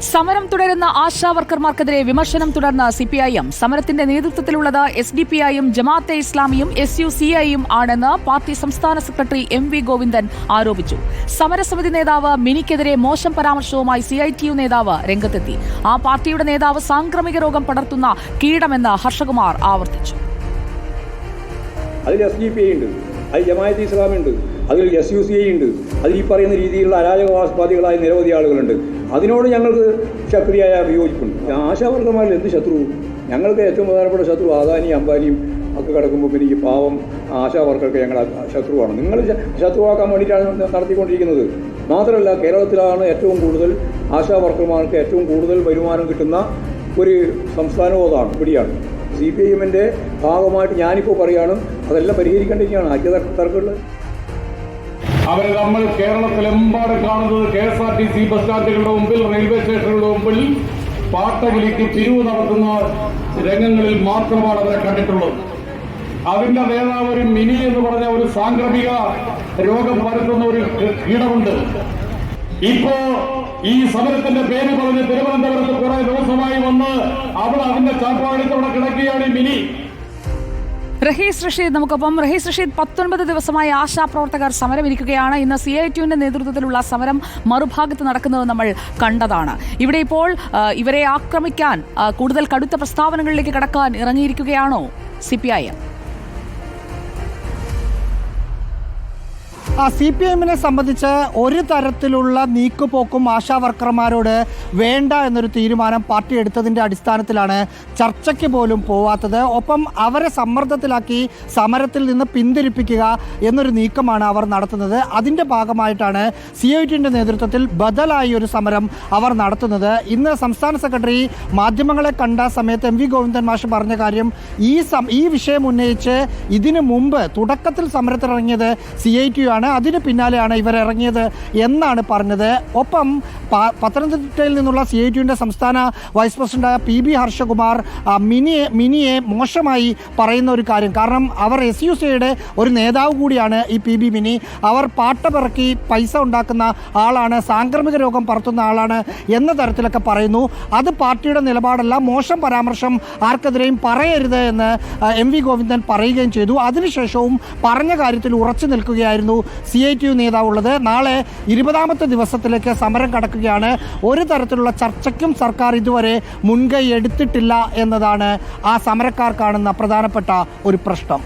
സമരം തുടരുന്ന ആശാ വർക്കർമാർക്കെതിരെ വിമർശനം തുടർന്ന് സിപിഐഎം. സമരത്തിന്റെ നേതൃത്വത്തിലുള്ളത് എസ് ഡി പി ഐയും ജമാഅത്തെ ഇസ്ലാമിയും എസ് യു സി ഐയും ആണെന്ന് പാർട്ടി സംസ്ഥാന സെക്രട്ടറി എം വി ഗോവിന്ദൻ ആരോപിച്ചു. സമരസമിതി നേതാവ് മിനിക്കെതിരെ മോശം പരാമർശവുമായി സി ഐ ടി യു നേതാവ് രംഗത്തെത്തി. ആ പാർട്ടിയുടെ നേതാവ് സാംക്രമിക രോഗം പടർത്തുന്ന കീടമെന്ന് ഹർഷകുമാർ ആവർത്തിച്ചു. അതിൽ എസ് ഡി പി ഉണ്ട്. അതിൽ ജമാഅത്ത് ഇസ്ലാമി ഉണ്ട്. അതിൽ എസ് യു സി ഐ ഉണ്ട്. അതിൽ ഈ പറയുന്ന രീതിയിലുള്ള അരാജകവാസവാദികളായ നിരവധി ആളുകളുണ്ട്. അതിനോട് ഞങ്ങൾക്ക് ശക്തിയായ വിയോജിപ്പുണ്ട്. ആശാവർക്കന്മാരിൽ എന്ത് ശത്രു? ഞങ്ങൾക്ക് ഏറ്റവും പ്രധാനപ്പെട്ട ശത്രു ആദാനിയും അംബാനിയും ഒക്കെ കിടക്കുമ്പോൾ പിന്നെ ഈ പാവം ആശാവർക്കൊക്കെ ഞങ്ങളെ ശത്രുവാണ്. നിങ്ങൾ ശത്രുവാക്കാൻ വേണ്ടിയിട്ടാണ് നടത്തിക്കൊണ്ടിരിക്കുന്നത്. മാത്രമല്ല കേരളത്തിലാണ് ഏറ്റവും കൂടുതൽ ആശാവർക്കർമാർക്ക് ഏറ്റവും കൂടുതൽ വരുമാനം കിട്ടുന്ന ഒരു സംസ്ഥാനവും അതാണ് ഇവിടെയാണ്. സി പി ഐ എമ്മിന്റെ ഭാഗമായിട്ട് ഞാനിപ്പോൾ പറയുകയാണ് അതെല്ലാം പരിഹരിക്കേണ്ടിരിക്കുകയാണ്. ആദ്യ അവരെ നമ്മൾ കേരളത്തിലെമ്പാടും കാണുന്നത് K S R T C bus സ്റ്റാൻഡുകളുടെ മുമ്പിൽ റെയിൽവേ സ്റ്റേഷനുകളുടെ മുമ്പിൽ പാട്ടവിളിക്ക് പിരിവ് നടത്തുന്ന രംഗങ്ങളിൽ മാത്രമാണ് അവരെ കണ്ടിട്ടുള്ളത്. അതിന്റെ നേതാവ് ഒരു മിനി എന്ന് പറഞ്ഞ ഒരു സാംക്രമിക രോഗം പരത്തുന്ന ഒരു കീടമുണ്ട്. ഇപ്പോ ഈ സമരത്തിന്റെ പേര് പറഞ്ഞ് തിരുവനന്തപുരത്ത് കുറെ ദിവസമായി വന്ന് അവിടെ അതിന്റെ ചാപ്പാടിത്തോടെ കിടക്കുകയാണ് ഈ മിനി. റഹീസ് റഷീദ് നമുക്കൊപ്പം. റഹീസ് റഷീദ് പത്തൊൻപത് ദിവസമായി ആശാപ്രവർത്തകർ സമരമിരിക്കുകയാണ് ഇന്ന് സി ഐ ടിയുവിന്റെ നേതൃത്വത്തിലുള്ള സമരം മറുഭാഗത്ത് നടക്കുന്നത് നമ്മൾ കണ്ടതാണ്. ഇവിടെ ഇപ്പോൾ ഇവരെ ആക്രമിക്കാൻ കൂടുതൽ കടുത്ത പ്രസ്താവനകളിലേക്ക് കടക്കാൻ ഇറങ്ങിയിരിക്കുകയാണോ C P I M C P എമ്മിനെ സംബന്ധിച്ച് ഒരു തരത്തിലുള്ള നീക്കുപോക്കും ആശാ വർക്കർമാരോട് വേണ്ട എന്നൊരു തീരുമാനം പാർട്ടി എടുത്തതിന്റെ അടിസ്ഥാനത്തിലാണ് ചർച്ചയ്ക്ക് പോലും പോവാത്തത്. ഒപ്പം അവരെ സമ്മർദ്ദത്തിലാക്കി സമരത്തിൽ നിന്ന് പിന്തിരിപ്പിക്കുക എന്നൊരു നീക്കമാണ് അവർ നടത്തുന്നത്. അതിന്റെ ഭാഗമായിട്ടാണ് സി ഐ ടിന്റെ നേതൃത്വത്തിൽ ബദലായി ഒരു സമരം അവർ നടത്തുന്നത്. ഇന്ന് സംസ്ഥാന സെക്രട്ടറി മാധ്യമങ്ങളെ കണ്ട സമയത്ത് എം വി ഗോവിന്ദൻ മാഷ് പറഞ്ഞ കാര്യം ഈ ഈ വിഷയം ഉന്നയിച്ച് ഇതിനു മുമ്പ് തുടക്കത്തിൽ സമരത്തിനിറങ്ങിയത് സി ഐ ടി ആണ് അതിന് പിന്നാലെയാണ് ഇവർ ഇറങ്ങിയത് എന്നാണ് പറഞ്ഞത്. ഒപ്പം പത്തനംതിട്ടയിൽ നിന്നുള്ള സി ഐ ടിയുടെ സംസ്ഥാന വൈസ് പ്രസിഡന്റായ പി ബി ഹർഷകുമാർ മിനിയെ മിനിയെ മോശമായി പറയുന്ന ഒരു കാര്യം. കാരണം അവർ എസ് യു സിയുടെ ഒരു നേതാവ് കൂടിയാണ് ഈ പി ബി മിനി. അവർ പാട്ടപിറക്കി പൈസ ഉണ്ടാക്കുന്ന ആളാണ് സാംക്രമിക രോഗം പറത്തുന്ന ആളാണ് എന്ന തരത്തിലൊക്കെ പറയുന്നു. അത് പാർട്ടിയുടെ നിലപാടല്ല. മോശം പരാമർശം ആർക്കെതിരെയും പറയരുത് എന്ന് എം വി ഗോവിന്ദൻ പറയുകയും ചെയ്തു. അതിനുശേഷവും പറഞ്ഞ കാര്യത്തിൽ ഉറച്ചു നിൽക്കുകയായിരുന്നു സി ഐ ടി യു നേതാവുള്ളത്. നാളെ ഇരുപതാമത്തെ ദിവസത്തിലേക്ക് സമരം കടക്കുകയാണ്. ഒരു തരത്തിലുള്ള ചർച്ചയ്ക്കും സർക്കാർ ഇതുവരെ മുൻകൈ എടുത്തിട്ടില്ല എന്നതാണ് ആ സമരക്കാർ കാണുന്ന പ്രധാനപ്പെട്ട ഒരു പ്രശ്നം.